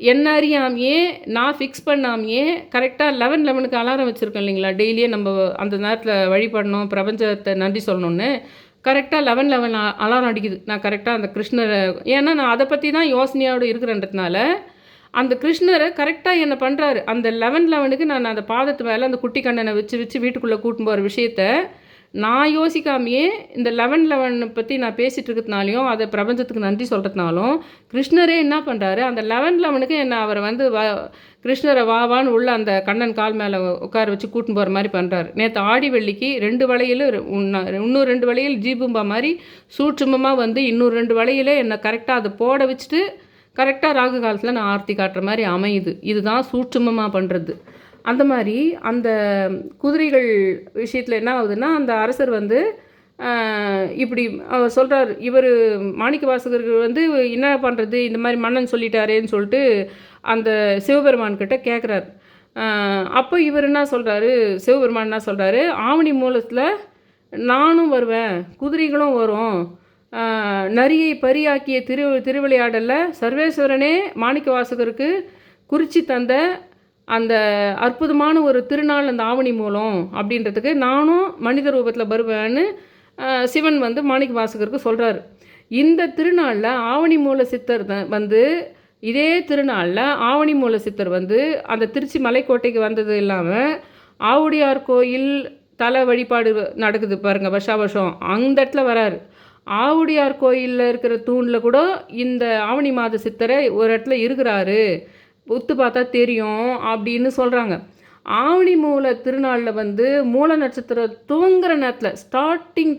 என்ன அறியாமையே நான் ஃபிக்ஸ் பண்ணாமையே கரெக்டாக லெவன் லெவனுக்கு அலாரம் வச்சுருக்கோம் இல்லைங்களா? டெய்லியே நம்ம அந்த நேரத்தில் வழிபடணும் பிரபஞ்சத்தை நன்றி சொல்லணும்னு. கரெக்டாக லெவன் லெவன் அலாரம் அடிக்குது. நான் கரெக்டாக அந்த கிருஷ்ணரை ஏன்னா நான் அதை பற்றி தான் யோசனையோடு இருக்கிறன்றதுனால அந்த கிருஷ்ணரை கரெக்டாக என்ன பண்ணுறாரு அந்த லெவன் லெவனுக்கு நான் அந்த பாதத்து மேலே அந்த குட்டி கண்ணனை வச்சு வச்சு வீட்டுக்குள்ளே கூட்டின்னு போகிற விஷயத்த நான் யோசிக்காமையே இந்த லெவன் லெவனை பற்றி நான் பேசிகிட்டு இருக்கிறதுனாலையும் அதை பிரபஞ்சத்துக்கு நன்றி சொல்கிறதுனாலும் கிருஷ்ணரே என்ன பண்ணுறாரு அந்த லெவன் லெவனுக்கு என்னை அவரை வந்து வா கிருஷ்ணரை வாவான்னு உள்ள அந்த கண்ணன் கால் மேலே உட்கார வச்சு கூட்டின்னு போகிற மாதிரி பண்ணுறாரு நேற்று ஆடி வெள்ளிக்கு ரெண்டு வளையிலும் இன்னும் ரெண்டு வளையில் ஜீபும்பா மாதிரி சூட்சுமமாக வந்து இன்னொரு ரெண்டு வளையலே என்னை கரெக்டாக அதை போட வச்சுட்டு கரெக்டாக ராகு காலத்தில் நான் ஆர்த்தி காட்டுற மாதிரி அமையுது. இதுதான் சூட்சுமமாக பண்ணுறது அந்த மாதிரி அந்த குதிரைகள் விஷயத்தில் என்ன ஆகுதுன்னா அந்த அரசர் வந்து இப்படி அவர் சொல்கிறார் இவர் மாணிக்க வாசகருக்கு வந்து என்ன பண்ணுறது இந்த மாதிரி மன்னன் சொல்லிட்டாரேன்னு சொல்லிட்டு அந்த சிவபெருமான்கிட்ட கேட்குறார் கேட்குறாரு அப்போ இவர் என்ன சொல்கிறாரு சிவபெருமான் என்ன சொல்கிறாரு ஆவணி மூலத்தில் நானும் வருவேன் குதிரைகளும் வரும் நரியை பரியாக்கிய திரு திருவிளையாடலில் சர்வேஸ்வரனே மாணிக்க வாசகருக்கு குறிச்சி தந்த அந்த அற்புதமான ஒரு திருநாள் அந்த ஆவணி மூலம் அப்படின்றதுக்கு நானும் மனித ரூபத்தில் வருவேன்னு சிவன் வந்து மாணிக்க வாசகருக்கு சொல்கிறாரு இந்த திருநாளில் ஆவணி மூல சித்தர் தான் வந்து இதே திருநாளில் ஆவணி மூல சித்தர் வந்து அந்த திருச்சி மலைக்கோட்டைக்கு வந்தது இல்லாமல் ஆவுடையார் கோயில் தலை வழிபாடு நடக்குது பாருங்கள் வருஷா வருஷம். அந்த இடத்துல வராரு. ஆவுடையார் கோயிலில் இருக்கிற தூணில் கூட இந்த ஆவணி மாத சித்தரை ஒரு இடத்துல இருக்கிறாரு. ஒத்து பார்த்தா தெரியும் அப்படின்னு சொல்கிறாங்க ஆவணி மூல திருநாளில் வந்து மூல நட்சத்திரம் துவங்குற நேரத்தில் ஸ்டார்டிங்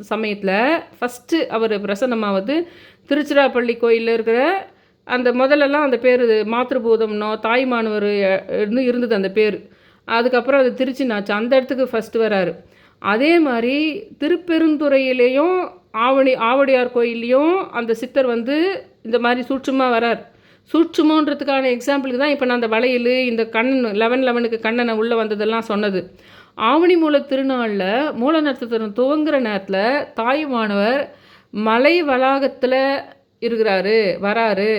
சமயத்தில் ஃபஸ்ட்டு அவர் பிரசன்னமாவது திருச்சிராப்பள்ளி கோயிலில் இருக்கிற அந்த முதல்லலாம் அந்த பேர் மாத்ருபூதம்னோ தாய்மானவர் இருந்து இருந்தது அந்த பேர். அதுக்கப்புறம் அது திருச்சி நாச்சு அந்த இடத்துக்கு ஃபஸ்ட்டு வராரு. அதே மாதிரி திருப்பெருந்துறையிலையும் ஆவணி ஆவடியார் கோயில்லையும் அந்த சித்தர் வந்து இந்த மாதிரி சூட்சமாக வரார். சூட்சுமன்றதுக்கான எக்ஸாம்பிளுக்கு தான் இப்போ நான் அந்த வளையல் இந்த கண்ணன் லெவன் லெவனுக்கு கண்ணனை உள்ளே வந்ததெல்லாம் சொன்னது. ஆவணி மூல திருநாளில் மூல நட்சத்திரம் துவங்குற நேரத்தில் தாயுமானவர் மலை வளாகத்தில் இருக்கிறாரு வராரு.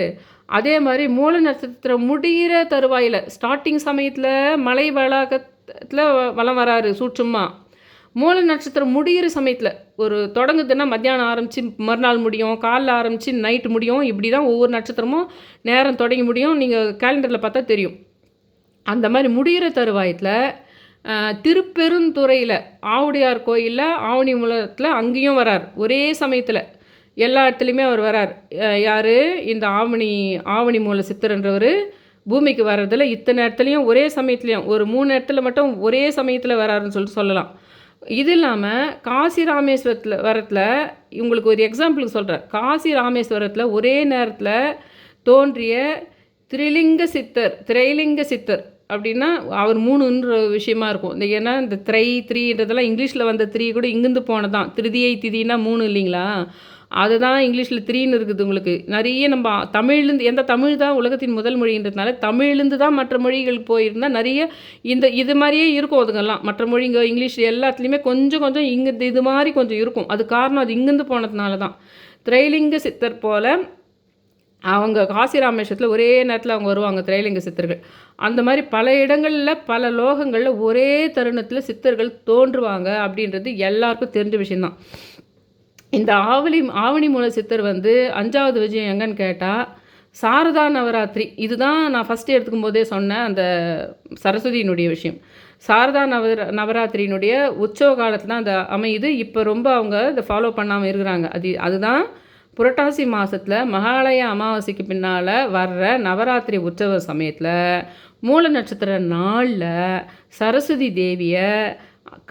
அதே மாதிரி மூல நட்சத்திரம் முடிகிற தருவாயில் ஸ்டார்டிங் சமயத்தில் மலை வளாகத்தில் வலம் வராரு சூட்சுமா. மூல நட்சத்திரம் முடிகிற சமயத்தில் ஒரு தொடங்குதுன்னா மத்தியானம் ஆரம்பித்து மறுநாள் முடியும் காலைல ஆரம்பித்து நைட்டு முடியும். இப்படி தான் ஒவ்வொரு நட்சத்திரமும் நேரம் தொடங்கி முடியும். நீங்கள் கேலண்டரில் பார்த்தா தெரியும். அந்த மாதிரி முடிகிற தருவாயத்தில் திருப்பெருந்துறையில் ஆவுடையார் கோயிலில் ஆவணி மூலத்தில் அங்கேயும் வரார். ஒரே சமயத்தில் எல்லா இடத்துலையுமே அவர் வரார். யார்? இந்த ஆவணி ஆவணி மூல சித்தர்ன்றவர். பூமிக்கு வர்றதில் இத்தனை இடத்துலையும் ஒரே சமயத்துலையும் ஒரு மூணு இடத்துல மட்டும் ஒரே சமயத்தில் வராருன்னு சொல்லிட்டு சொல்லலாம். இது இல்லாமல் காசி ராமேஸ்வரத்தில் வரத்தில் உங்களுக்கு ஒரு எக்ஸாம்பிளுக்கு சொல்கிறேன் காசி ராமேஸ்வரத்தில் ஒரே நேரத்தில் தோன்றிய திரிலிங்க சித்தர் திரைலிங்க சித்தர் அப்படின்னா அவர் மூணுன்ற விஷயமா இருக்கும். இந்த ஏன்னா இந்த த்ரை த்ரீன்றதெல்லாம் இங்கிலீஷில் வந்த த்ரீ கூட இங்கிருந்து போனதான். திருதியை திதினா மூணு இல்லைங்களா? அதுதான் இங்கிலீஷில் த்ரீன்னு இருக்குது உங்களுக்கு. நிறைய நம்ம தமிழ்லேருந்து எந்த தமிழ் தான் உலகத்தின் முதல் மொழின்றதுனால தமிழ்லேருந்து தான் மற்ற மொழிகள் போயிருந்தால் நிறைய இந்த இது மாதிரியே இருக்கும் அதுங்கெல்லாம். மற்ற மொழிங்க இங்கிலீஷ் எல்லாத்துலேயுமே கொஞ்சம் கொஞ்சம் இங்கே இது மாதிரி கொஞ்சம் இருக்கும். அது காரணம் அது இங்கேருந்து போனதுனால தான் திரைலிங்க சித்தர் போல் அவங்க காசி ராமேஸ்வரத்தில் ஒரே நேரத்தில் அவங்க வருவாங்க திரைலிங்க சித்தர்கள். அந்த மாதிரி பல இடங்களில் பல லோகங்களில் ஒரே தருணத்தில் சித்தர்கள் தோன்றுவாங்க அப்படின்றது எல்லாருக்கும் தெரிஞ்ச விஷயந்தான் இந்த ஆவணி ஆவணி மூல சித்தர் வந்து அஞ்சாவது விஜயம் எங்கன்னு கேட்டால் சாரதா நவராத்திரி. இதுதான் நான் ஃபஸ்ட்டு எடுத்துக்கும் போதே சொன்னேன் அந்த சரஸ்வதியினுடைய விஷயம். சாரதா நவர நவராத்திரியினுடைய உற்சவ காலத்தில் தான் அந்த அமையுது. இப்போ ரொம்ப அவங்க இதை ஃபாலோ பண்ணாமல் இருக்கிறாங்க. அது அதுதான் புரட்டாசி மாதத்தில் மகாலய அமாவாசைக்கு பின்னால் வர்ற நவராத்திரி உற்சவ சமயத்தில் மூல நட்சத்திர நாளில் சரஸ்வதி தேவியை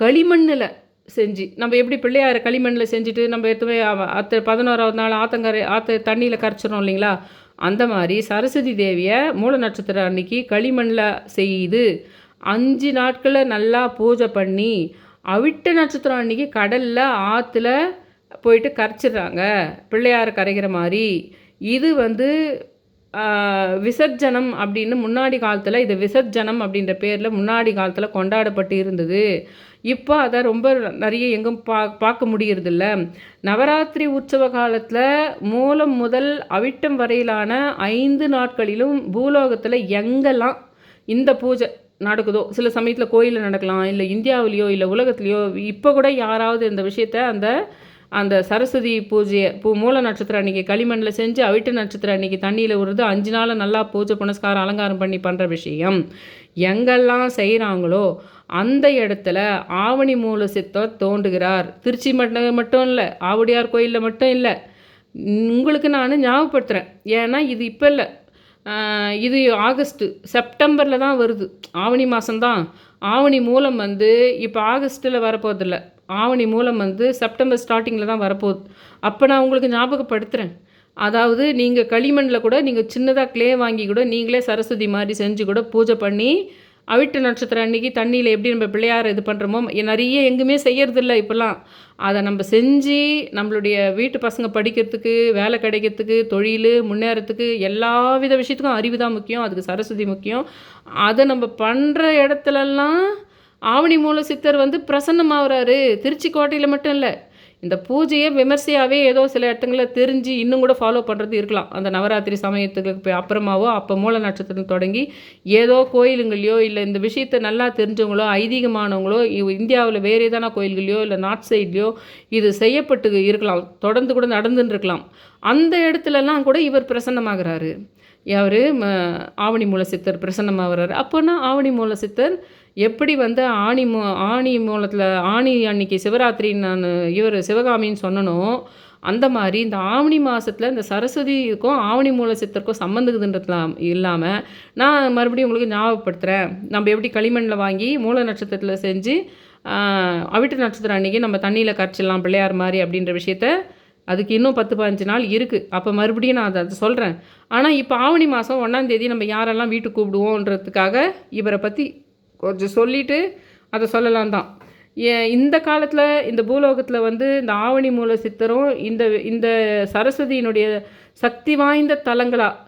களிமண்ணில் செஞ்சு. நம்ம எப்படி பிள்ளையார களிமண்ணில் செஞ்சுட்டு நம்ம எடுத்து அத்த பதினோராவது நாள் ஆத்தங்கரை ஆற்று தண்ணியில் கரைச்சிரும் இல்லைங்களா? அந்த மாதிரி சரஸ்வதி தேவியை மூல நட்சத்திரம் அன்னைக்கு களிமண்ணில் செய்து அஞ்சு நாட்களில் நல்லா பூஜை பண்ணி அவிட்ட நட்சத்திரம் அன்னைக்கு கடலில் ஆற்றுல போயிட்டு கரைச்சிடுறாங்க. பிள்ளையார் கரைக்கிற மாதிரி. இது வந்து விசர்ஜனம் அப்படின்னு முன்னாடி காலத்தில் இது விசர்ஜனம் அப்படின்ற பேரில் முன்னாடி காலத்தில் கொண்டாடப்பட்டு இருந்தது. இப்போ அதை ரொம்ப நிறைய எங்கும் பா பார்க்க முடியறதில்ல. நவராத்திரி உற்சவ காலத்தில் மூலம் முதல் அவிட்டம் வரையிலான ஐந்து நாட்களிலும் பூலோகத்தில் எங்கெல்லாம் இந்த பூஜை நடக்குதோ சில சமயத்தில் கோயிலில் நடக்கலாம் இல்லை இந்தியாவிலேயோ இல்லை உலகத்துலேயோ இப்போ கூட யாராவது இந்த விஷயத்த அந்த அந்த சரஸ்வதி பூஜையை பூ மூல நட்சத்திரம் அன்றைக்கி களிமண்ணில் செஞ்சு அவிட்டு நட்சத்திரம் அன்றைக்கி தண்ணியில் உருது அஞ்சு நாள் நல்லா பூஜை புனஸ்காரம் அலங்காரம் பண்ணி பண்ணுற விஷயம். எங்கெல்லாம் செய்கிறாங்களோ அந்த இடத்துல ஆவணி மூல சித்தர் தோன்றுகிறார். திருச்சி மட்டும் மட்டும் இல்லை ஆவடியார் கோயிலில் மட்டும் இல்லை. உங்களுக்கு நான் ஞாபகப்படுத்துகிறேன் ஏன்னா இது இப்போ இல்லை. இது ஆகஸ்ட்டு செப்டம்பரில் தான் வருது. ஆவணி மாதம்தான் ஆவணி மூலம் வந்து இப்போ ஆகஸ்ட்டில் வரப்போதில்ல ஆவணி மூலம் வந்து செப்டம்பர் ஸ்டார்டிங்கில் தான் வரப்போகுது. அப்போ நான் உங்களுக்கு ஞாபகப்படுத்துகிறேன் அதாவது நீங்கள் களிமண்ணில் கூட நீங்கள் சின்னதாக க்ளே வாங்கி கூட நீங்களே சரஸ்வதி மாதிரி செஞ்சு கூட பூஜை பண்ணி அவிட்டு நட்சத்திரம் அன்றைக்கி தண்ணியில் எப்படி நம்ம பிள்ளையார் இது பண்ணுறோமோ நிறைய எங்குமே செய்யறதில்ல இப்போல்லாம். அதை நம்ம செஞ்சு நம்மளுடைய வீட்டு பசங்க படிக்கிறதுக்கு வேலை கிடைக்கிறதுக்கு தொழில் முன்னேறத்துக்கு எல்லா வித விஷயத்துக்கும் அறிவு தான் முக்கியம் அதுக்கு சரஸ்வதி முக்கியம். அதை நம்ம பண்ணுற இடத்துலலாம் ஆவணி மூல சித்தர் வந்து பிரசன்னமாகறாரு திருச்சி கோட்டையில் மட்டும் இல்லை இந்த பூஜையை விமர்சையாகவே ஏதோ சில இடத்துங்களில் தெரிஞ்சு இன்னும் கூட ஃபாலோ பண்ணுறது இருக்கலாம். அந்த நவராத்திரி சமயத்துக்கு அப்புறமாவோ அப்போ மூல நட்சத்திரம் தொடங்கி ஏதோ கோயிலுங்களையோ இல்லை இந்த விஷயத்தை நல்லா தெரிஞ்சவங்களோ ஐதீகமானவங்களோ இந்தியாவில் வேறு ஏதான கோயில்களையோ இல்லை நார்த் சைட்லேயோ இது செய்யப்பட்டு இருக்கலாம். தொடர்ந்து கூட நடந்துன்னு இருக்கலாம். அந்த இடத்துலலாம் கூட இவர் பிரசன்னமாகிறாரு. அவர் ஆவணி மூல சித்தர் பிரசன்னமாகிறார். அப்போனா ஆவணி மூல சித்தர் எப்படி வந்து ஆணி மூ ஆணி மூலத்தில் ஆணி அன்னைக்கு சிவராத்திரின்னு நான் இவர் சிவகாமின்னு சொன்னனும் அந்த மாதிரி இந்த ஆவணி மாதத்தில் இந்த சரஸ்வதிக்கும் ஆவணி மூல சித்தருக்கும் சம்மந்துக்குதுன்றதுலாம் இல்லாமல் நான் மறுபடியும் உங்களுக்கு ஞாபகப்படுத்துகிறேன் நம்ம எப்படி களிமண்ணில் வாங்கி மூல நட்சத்திரத்தில் செஞ்சு அவிட்டு நட்சத்திரம் அன்றைக்கி நம்ம தண்ணியில் கரைச்சிடலாம் பிள்ளையார் மாதிரி அப்படின்ற விஷயத்த அதுக்கு இன்னும் பத்து பதினஞ்சு நாள் இருக்குது அப்போ மறுபடியும் நான் அதை சொல்கிறேன் ஆனால் இப்போ ஆவணி மாதம் ஒன்றாந்தேதி நம்ம யாரெல்லாம் வீட்டுக்கு கூப்பிடுவோன்றதுக்காக இவரை பற்றி கொஞ்சம் சொல்லிவிட்டு அதை சொல்லலாம் தான் இந்த காலத்தில் இந்த பூலோகத்தில் வந்து இந்த ஆவணி மூல சித்தரும் இந்த இந்த சரஸ்வதியினுடைய சக்தி வாய்ந்த தலங்களாக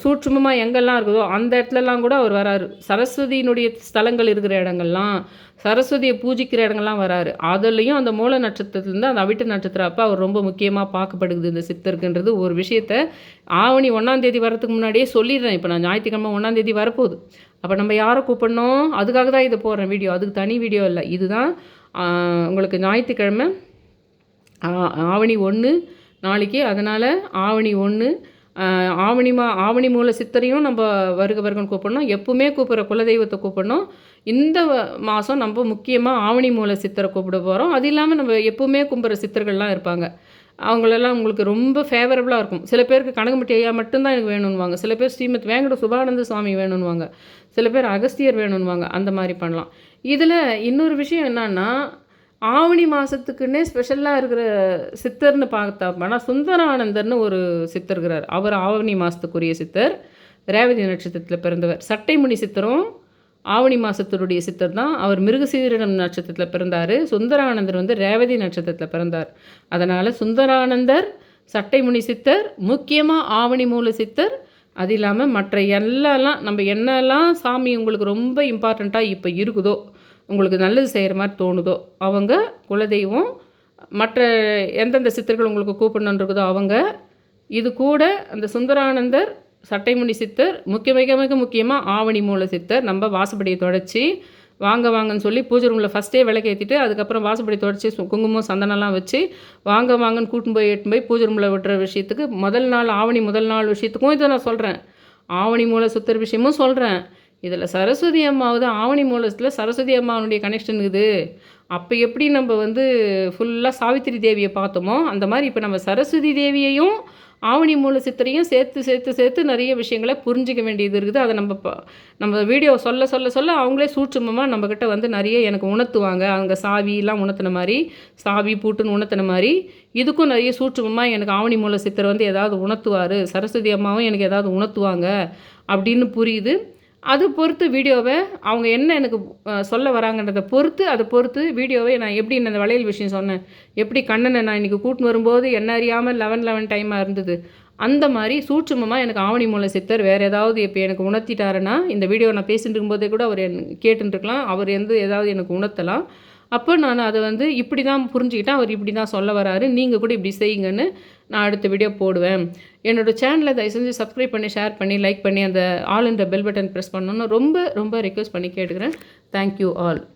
சூட்சுமமாக எங்கெல்லாம் இருக்குதோ அந்த இடத்துலலாம் கூட அவர் வராரு. சரஸ்வதியினுடைய ஸ்தலங்கள் இருக்கிற இடங்கள்லாம் சரஸ்வதியை பூஜிக்கிற இடங்கள்லாம் வராரு. அதுலேயும் அந்த மூல நட்சத்திரத்துலேருந்து அந்த அவிட்ட நட்சத்திரம் அப்போ அவர் ரொம்ப முக்கியமாக பார்க்கப்படுது இந்த சித்தருக்குன்றது ஒரு விஷயத்த ஆவணி ஒன்றாந்தேதி வரதுக்கு முன்னாடியே சொல்லிடுறேன். இப்போ நான் ஞாயிற்றுக்கிழமை ஒன்றாந்தேதி வரப்போகுது. அப்போ நம்ம யாரை கூப்பிடணும்? அதுக்காக தான் இதை போடுறேன் வீடியோ. அதுக்கு தனி வீடியோ இல்லை. இதுதான் உங்களுக்கு ஞாயிற்றுக்கிழமை ஆவணி ஒன்று நாளைக்கு. அதனால் ஆவணி ஒன்று ஆவணி மா ஆவணி மூல சித்தரையும் நம்ம வருக வருகன்னு கூப்பிடணும். எப்பவுமே கூப்பிட்ற குலதெய்வத்தை கூப்பிடணும். இந்த மாதம் நம்ம முக்கியமாக ஆவணி மூல சித்தரை கூப்பிட போகிறோம் அது இல்லாமல் நம்ம எப்பவுமே கும்பிட்ற சித்தர்கள்லாம் இருப்பாங்க. அவங்களெல்லாம் உங்களுக்கு ரொம்ப ஃபேவரபுளாக இருக்கும். சில பேருக்கு கனகம்பட்டி ஐயா மட்டும்தான் எனக்கு வேணும்வாங்க சில பேர் ஸ்ரீமத் வேங்கட சுபானந்த சுவாமி வேணும்வாங்க சில பேர் அகஸ்தியர் வேணும்வாங்க அந்த மாதிரி பண்ணலாம். இதில் இன்னொரு விஷயம் என்னன்னா ஆவணி மாதத்துக்குன்னே ஸ்பெஷலாக இருக்கிற சித்தர்னு பார்த்தோம்னா சுந்தரானந்தர்னு ஒரு சித்தர் இருக்கிறார். அவர் ஆவணி மாதத்துக்குரிய சித்தர் ரேவதி நட்சத்திரத்தில் பிறந்தவர். சட்டைமுனி சித்தரும் ஆவணி மாதத்தினுடைய சித்தர் தான் அவர் மிருகசீரிடம் நட்சத்திரத்தில் பிறந்தார். சுந்தரானந்தர் வந்து ரேவதி நட்சத்திரத்தில் பிறந்தார். அதனால் சுந்தரானந்தர் சட்டைமுனி சித்தர் முக்கியமாக ஆவணி மூல சித்தர். அது இல்லாமல் மற்ற எல்லாம் நம்ம என்னெல்லாம் சாமி உங்களுக்கு ரொம்ப இம்பார்ட்டண்ட்டாக இப்போ இருக்குதோ உங்களுக்கு நல்லது செய்கிற மாதிரி தோணுதோ அவங்க குலதெய்வம் மற்ற எந்தெந்த சித்தர்கள் உங்களுக்கு கூப்பிடணுன்றதோ அவங்க இது கூட அந்த சுந்தரானந்தர் சட்டைமுனி சித்தர் முக்கிய மிக மிக முக்கியமாக ஆவணி மூல சித்தர் நம்ம வாசப்படியை தொடச்சி வாங்க வாங்கன்னு சொல்லி பூஜை ரூமில் ஃபஸ்ட்டே விளக்கேற்றிட்டு அதுக்கப்புறம் வாசப்படி தொடச்சி குங்குமம் சந்தனம்லாம் வச்சு வாங்க வாங்கன்னு கூட்டின்னு போய் எட்டு போய் பூஜை ரூமில் விட்டுற விஷயத்துக்கு முதல் நாள் ஆவணி முதல் நாள் விஷயத்துக்கும் இதை நான் சொல்கிறேன் ஆவணி மூல சுத்தர் விஷயமும் சொல்கிறேன் இதில் சரஸ்வதி அம்மாவது ஆவணி மூலத்தில் சரஸ்வதி அம்மாவனுடைய கனெக்ஷன் இருக்குது அப்போ எப்படி நம்ம வந்து ஃபுல்லாக சாவித்திரி தேவியை பார்த்தோமோ அந்த மாதிரி இப்போ நம்ம சரஸ்வதி தேவியையும் ஆவணி மூல சித்திரையும் சேர்த்து சேர்த்து சேர்த்து நிறைய விஷயங்களை புரிஞ்சிக்க வேண்டியது இருக்குது. அதை நம்ம நம்ம வீடியோ சொல்ல சொல்ல சொல்ல அவங்களே சூட்சமமாக நம்மக்கிட்ட வந்து நிறைய எனக்கு உணர்த்துவாங்க. அவங்க சாவிலாம் உணர்த்தின மாதிரி சாவி பூட்டுன்னு உணர்த்தின மாதிரி இதுக்கும் நிறைய சூட்சமமாக எனக்கு ஆவணி மூல சித்திரை வந்து ஏதாவது உணர்த்துவார். சரஸ்வதி அம்மாவும் எனக்கு ஏதாவது உணர்த்துவாங்க அப்படின்னு புரியுது. அது பொறுத்து வீடியோவை அவங்க என்ன எனக்கு சொல்ல வராங்கன்றதை பொறுத்து அதை பொறுத்து வீடியோவை நான் எப்படி இந்த வளையல் விஷயம் சொன்னேன். எப்படி கண்ணனை நான் இன்றைக்கி கூட்டின்னு வரும்போது என்ன அறியாமல் லெவன் லெவன் டைமாக இருந்தது. அந்த மாதிரி சூட்சமமாக எனக்கு ஆவணி மூல சித்தர் வேறு ஏதாவது இப்போ எனக்கு உணர்த்திட்டாருன்னா இந்த வீடியோ நான் பேசிட்டு இருக்கும்போதே கூட அவர் கேட்டுருக்கலாம் அவர் எந்த ஏதாவது எனக்கு உணர்த்தலாம். அப்போ நான் அதை வந்து இப்படி தான் புரிஞ்சுக்கிட்டேன் அவர் இப்படி தான் சொல்ல வராரு. நீங்கள் கூட இப்படி செய்யுங்கன்னு நான் அடுத்த வீடியோ போடுவேன். என்னோடய சேனலை தயவு செஞ்சு சப்ஸ்கிரைப் பண்ணி ஷேர் பண்ணி லைக் பண்ணி அந்த ஆல் இந்த பெல் பட்டன் ப்ரெஸ் பண்ணணும்னு ரொம்ப ரொம்ப ரெக்வஸ்ட் பண்ணி கேட்டுக்கிறேன். Thank you all